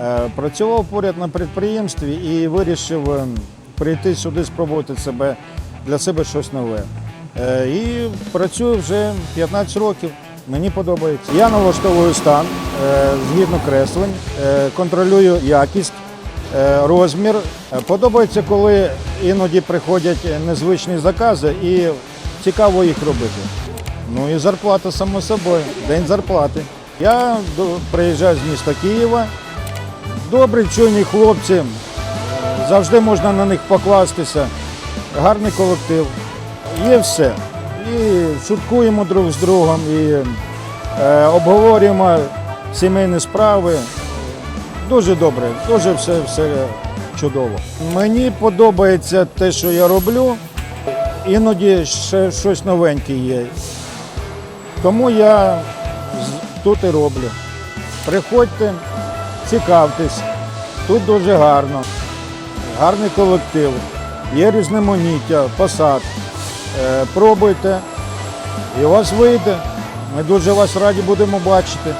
Е, Працював поряд на підприємстві і вирішив е, прийти сюди, спробувати себе для себе щось нове. Е, І працюю вже 15 років. Мені подобається. Я налаштовую стан згідно креслень, контролюю якість, розмір. Подобається, коли іноді приходять незвичні закази і цікаво їх робити. Ну і зарплата, само собою, день зарплати. Я приїжджаю з міста Києва. Добрі, чуйні хлопці, е, завжди можна на них покластися. Гарний колектив. Є все. І шуткуємо друг з другом, і е, обговорюємо сімейні справи. Дуже добре, дуже все, все чудово. Мені подобається те, що я роблю. Іноді ще щось новеньке є. Тому я тут і роблю. Приходьте, цікавтесь. Тут дуже гарно. Гарний колектив, є різноманіття, посад. Е, Пробуйте, і у вас вийде. Ми дуже вас раді будемо бачити.